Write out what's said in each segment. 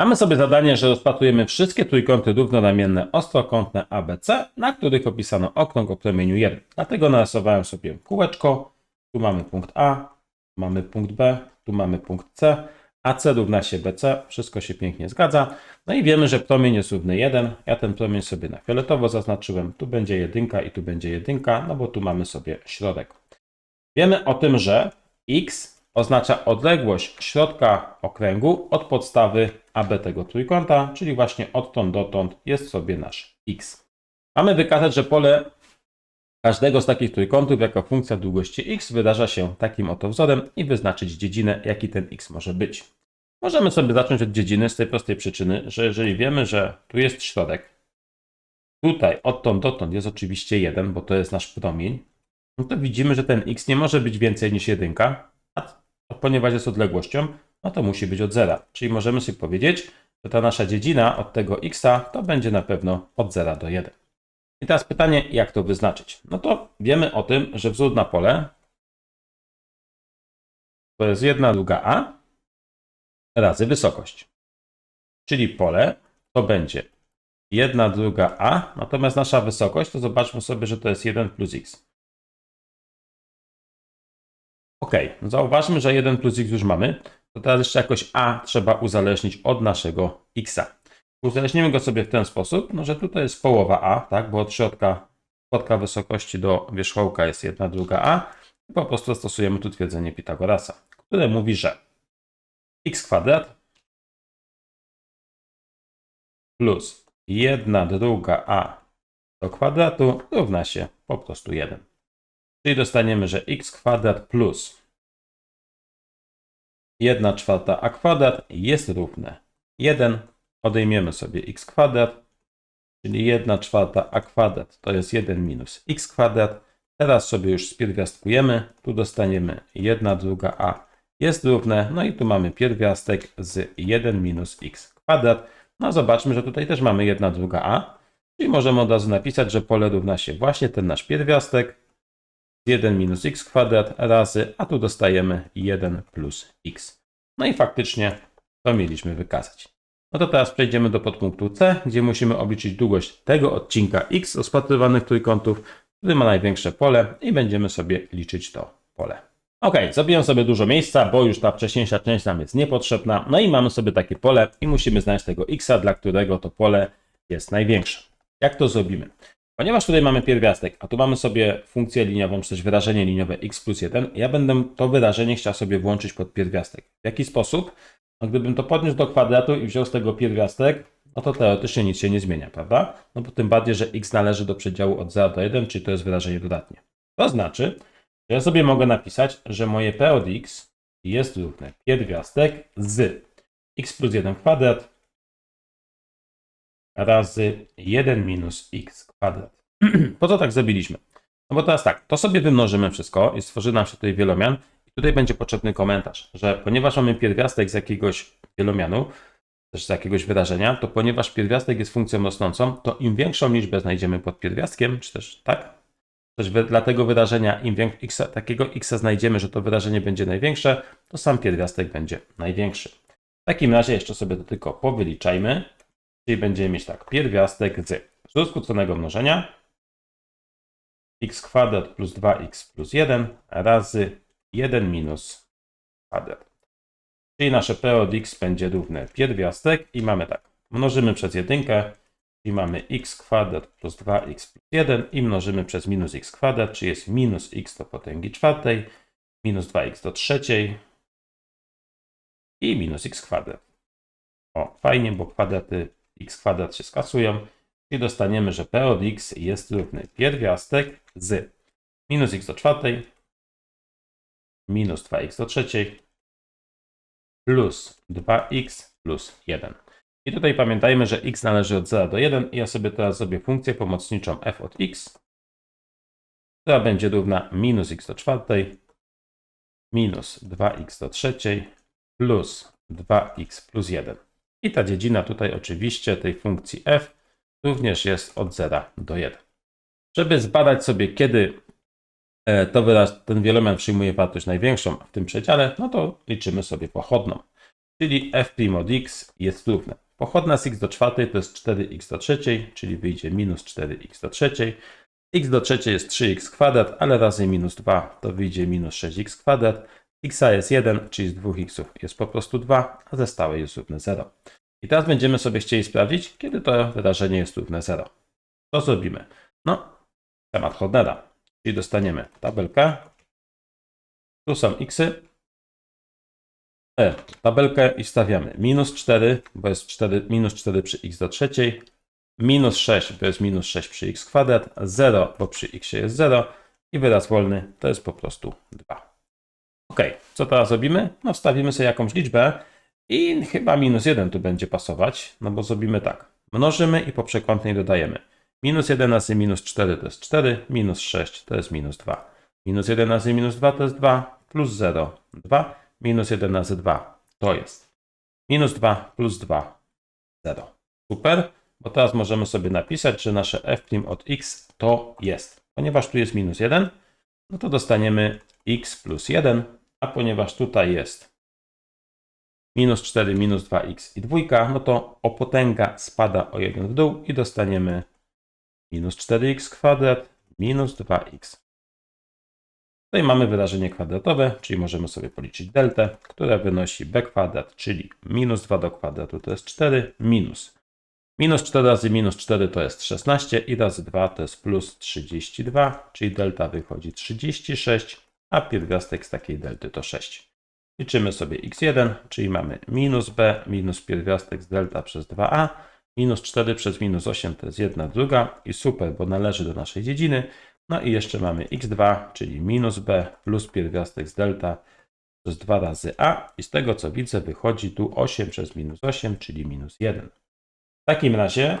Mamy sobie zadanie, że rozpatrujemy wszystkie trójkąty równonamienne ostrokątne ABC, na których opisano okrąg o promieniu 1. Dlatego narysowałem sobie kółeczko. Tu mamy punkt A, tu mamy punkt B, tu mamy punkt C. AC równa się BC, wszystko się pięknie zgadza. No i wiemy, że promień jest równy 1. Ja ten promień sobie na fioletowo zaznaczyłem. Tu będzie jedynka i tu będzie jedynka, no bo tu mamy sobie środek. Wiemy o tym, że x oznacza odległość środka okręgu od podstawy AB tego trójkąta, czyli właśnie odtąd dotąd jest sobie nasz x. Mamy wykazać, że pole każdego z takich trójkątów jako funkcja długości x wydarza się takim oto wzorem i wyznaczyć dziedzinę, jaki ten x może być. Możemy sobie zacząć od dziedziny z tej prostej przyczyny, że jeżeli wiemy, że tu jest środek, tutaj odtąd dotąd jest oczywiście 1, bo to jest nasz promień, no to widzimy, że ten x nie może być więcej niż jedynka, ponieważ jest odległością, no to musi być od zera. Czyli możemy sobie powiedzieć, że ta nasza dziedzina od tego x to będzie na pewno od 0 do 1. I teraz pytanie, jak to wyznaczyć? No to wiemy o tym, że wzór na pole to jest 1 druga a razy wysokość. Czyli pole to będzie 1 druga a, natomiast nasza wysokość to zobaczmy sobie, że to jest 1 plus x. Ok, zauważmy, że 1 plus x już mamy. To teraz jeszcze jakoś a trzeba uzależnić od naszego xa. Uzależnimy go sobie w ten sposób, no, że tutaj jest połowa a, tak, bo od środka spotka wysokości do wierzchołka jest 1 druga a. I po prostu stosujemy tu twierdzenie Pitagorasa, które mówi, że x kwadrat plus 1 druga a do kwadratu równa się po prostu 1. Czyli dostaniemy, że x kwadrat plus 1 czwarta a kwadrat jest równe 1. Odejmiemy sobie x kwadrat, czyli 1 czwarta a kwadrat to jest 1 minus x kwadrat. Teraz sobie już spierwiastkujemy. Tu dostaniemy 1 druga a jest równe, no i tu mamy pierwiastek z 1 minus x kwadrat. No zobaczmy, że tutaj też mamy 1 druga a, czyli możemy od razu napisać, że pole równa się właśnie ten nasz pierwiastek 1 minus x kwadrat razy, a tu dostajemy 1 plus x. No i faktycznie to mieliśmy wykazać. No to teraz przejdziemy do podpunktu C, gdzie musimy obliczyć długość tego odcinka x rozpatrywanych trójkątów, który ma największe pole i będziemy sobie liczyć to pole. Ok, zrobiłem sobie dużo miejsca, bo już ta wcześniejsza część nam jest niepotrzebna. No i mamy sobie takie pole i musimy znaleźć tego x, dla którego to pole jest największe. Jak to zrobimy? Ponieważ tutaj mamy pierwiastek, a tu mamy sobie funkcję liniową, czy też wyrażenie liniowe x plus 1, ja będę to wyrażenie chciał sobie włączyć pod pierwiastek. W jaki sposób? No gdybym to podniósł do kwadratu i wziął z tego pierwiastek, no to teoretycznie nic się nie zmienia, prawda? No bo tym bardziej, że x należy do przedziału od 0 do 1, czyli to jest wyrażenie dodatnie. To znaczy, że ja sobie mogę napisać, że moje p od x jest równe pierwiastek z x plus 1 kwadrat razy 1 minus x kwadrat. Po co tak zrobiliśmy? No bo teraz tak, to sobie wymnożymy wszystko i stworzy nam się tutaj wielomian. I tutaj będzie potrzebny komentarz, że ponieważ mamy pierwiastek z jakiegoś wielomianu, też z jakiegoś wyrażenia, to ponieważ pierwiastek jest funkcją rosnącą, to im większą liczbę znajdziemy pod pierwiastkiem, czy też tak, też dla tego wyrażenia im x, takiego x znajdziemy, że to wyrażenie będzie największe, to sam pierwiastek będzie największy. W takim razie jeszcze sobie to tylko powyliczajmy, czyli będziemy mieć tak, pierwiastek z wzoru skróconego mnożenia x kwadrat plus 2x plus 1 razy 1 minus kwadrat. Czyli nasze p od x będzie równe pierwiastek i mamy tak, mnożymy przez jedynkę, czyli mamy x kwadrat plus 2x plus 1 i mnożymy przez minus x kwadrat, czyli jest minus x do potęgi czwartej, minus 2x do trzeciej i minus x kwadrat. O, fajnie, bo kwadraty x kwadrat się skasują i dostaniemy, że p od x jest równy pierwiastek z minus x do czwartej minus 2x do trzeciej plus 2x plus 1. I tutaj pamiętajmy, że x należy od 0 do 1 i ja sobie teraz zrobię funkcję pomocniczą f od x, która będzie równa minus x do czwartej minus 2x do trzeciej plus 2x plus 1. I ta dziedzina tutaj oczywiście tej funkcji f również jest od 0 do 1. Żeby zbadać sobie, kiedy e, to wyraz, ten wielomian przyjmuje wartość największą w tym przedziale, no to liczymy sobie pochodną. czyli f' od x jest równe. Pochodna z x do czwartej to jest 4x do trzeciej, czyli wyjdzie minus 4x do trzeciej. x do trzeciej jest 3x kwadrat, ale razy minus 2 to wyjdzie minus 6x kwadrat. X jest 1, czyli z 2x jest po prostu 2, a ze stałej jest równe 0. I teraz będziemy sobie chcieli sprawdzić, kiedy to wyrażenie jest równe 0. Co zrobimy? No, temat Hornera, czyli dostaniemy tabelkę, tu są xy, e, tabelkę i stawiamy minus 4, bo jest 4, minus 4 przy x do trzeciej, minus 6, bo jest minus 6 przy x kwadrat, 0, bo przy x jest 0 i wyraz wolny to jest po prostu 2. Ok, co teraz robimy? No wstawimy sobie jakąś liczbę i chyba minus 1 tu będzie pasować, no bo zrobimy tak. Mnożymy i po przekątnej dodajemy. Minus 1 razy minus 4 to jest 4, minus 6 to jest minus 2. Minus 1 razy minus 2 to jest 2, plus 0, 2, minus 1 razy 2 to jest minus 2 plus 2, 0. Super, bo teraz możemy sobie napisać, że nasze f' od x to jest. Ponieważ tu jest minus 1, no to dostaniemy x plus 1, a ponieważ tutaj jest minus 4, minus 2x i dwójka, no to opotęga spada o 1 w dół i dostaniemy minus 4x kwadrat minus 2x. Tutaj mamy wyrażenie kwadratowe, czyli możemy sobie policzyć deltę, która wynosi b kwadrat, czyli minus 2 do kwadratu to jest 4, minus. Minus 4 razy minus 4 to jest 16 i razy 2 to jest plus 32, czyli delta wychodzi 36, a pierwiastek z takiej delty to 6. Liczymy sobie x1, czyli mamy minus b minus pierwiastek z delta przez 2a, minus 4 przez minus 8 to jest 1 druga i super, bo należy do naszej dziedziny. No i jeszcze mamy x2, czyli minus b plus pierwiastek z delta przez 2 razy a i z tego co widzę wychodzi tu 8 przez minus 8, czyli minus 1. W takim razie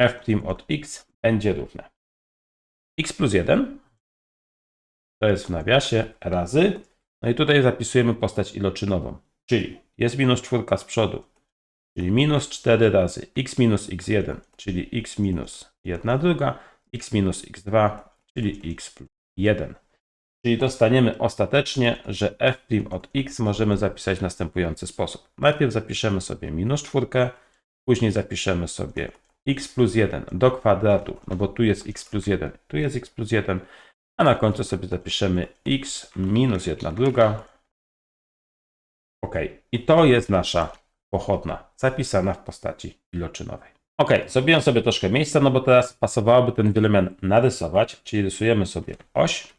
f' od x będzie równe x plus 1 to jest w nawiasie razy, no i tutaj zapisujemy postać iloczynową, czyli jest minus czwórka z przodu, czyli minus 4 razy x minus x1, czyli x minus 1 druga, x minus x2, czyli x plus 1. Czyli dostaniemy ostatecznie, że f' od x możemy zapisać w następujący sposób. Najpierw zapiszemy sobie minus czwórkę, później zapiszemy sobie x plus 1 do kwadratu, no bo tu jest x plus 1, tu jest x plus 1, a na końcu sobie zapiszemy x minus 1 druga. Ok, i to jest nasza pochodna, zapisana w postaci iloczynowej. Ok, zrobiłem sobie troszkę miejsca, no bo teraz pasowałoby ten wielomian narysować, czyli rysujemy sobie oś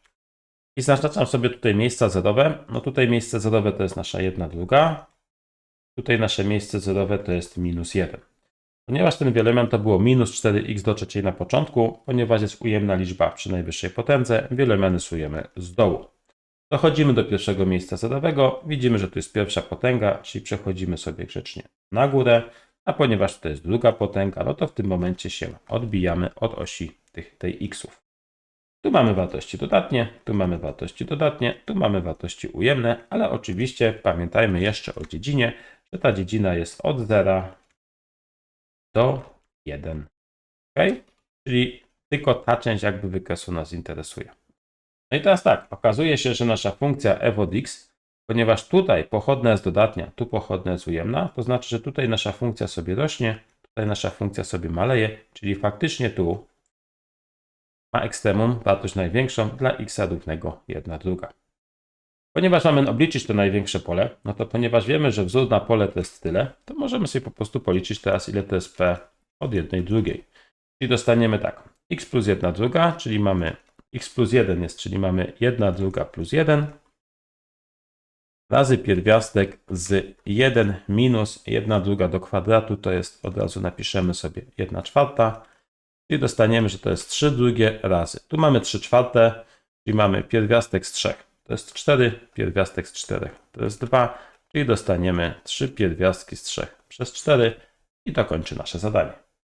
i zaznaczam sobie tutaj miejsca zerowe. No tutaj miejsce zerowe to jest nasza jedna druga, tutaj nasze miejsce zerowe to jest minus 1. Ponieważ ten wielomian to było minus 4x do trzeciej na początku, ponieważ jest ujemna liczba przy najwyższej potędze, wielomian rysujemy z dołu. Dochodzimy do pierwszego miejsca zerowego, widzimy, że tu jest pierwsza potęga, czyli przechodzimy sobie grzecznie na górę, a ponieważ to jest druga potęga, no to w tym momencie się odbijamy od osi tych, tej xów. Tu mamy wartości dodatnie, tu mamy wartości dodatnie, tu mamy wartości ujemne, ale oczywiście pamiętajmy jeszcze o dziedzinie, że ta dziedzina jest od 0 do 1. Ok? Czyli tylko ta część jakby wykresu nas interesuje. No i teraz tak, okazuje się, że nasza funkcja f od x, ponieważ tutaj pochodna jest dodatnia, tu pochodna jest ujemna, to znaczy, że tutaj nasza funkcja sobie rośnie, tutaj nasza funkcja sobie maleje, czyli faktycznie tu ma ekstremum wartość największą dla x równego 1 druga. Ponieważ mamy obliczyć to największe pole, no to ponieważ wiemy, że wzór na pole to jest tyle, to możemy sobie po prostu policzyć teraz, ile to jest p od jednej drugiej. Czyli dostaniemy tak, x plus 1 druga, czyli mamy x plus 1 jest, czyli mamy 1 druga plus 1 razy pierwiastek z 1 minus 1 druga do kwadratu, to jest, od razu napiszemy sobie 1 czwarta, i dostaniemy, że to jest 3 drugie razy. Tu mamy 3 czwarte, czyli mamy pierwiastek z 3. To jest 4, pierwiastek z 4 to jest 2, czyli dostaniemy 3 pierwiastki z 3 przez 4 i to kończy nasze zadanie.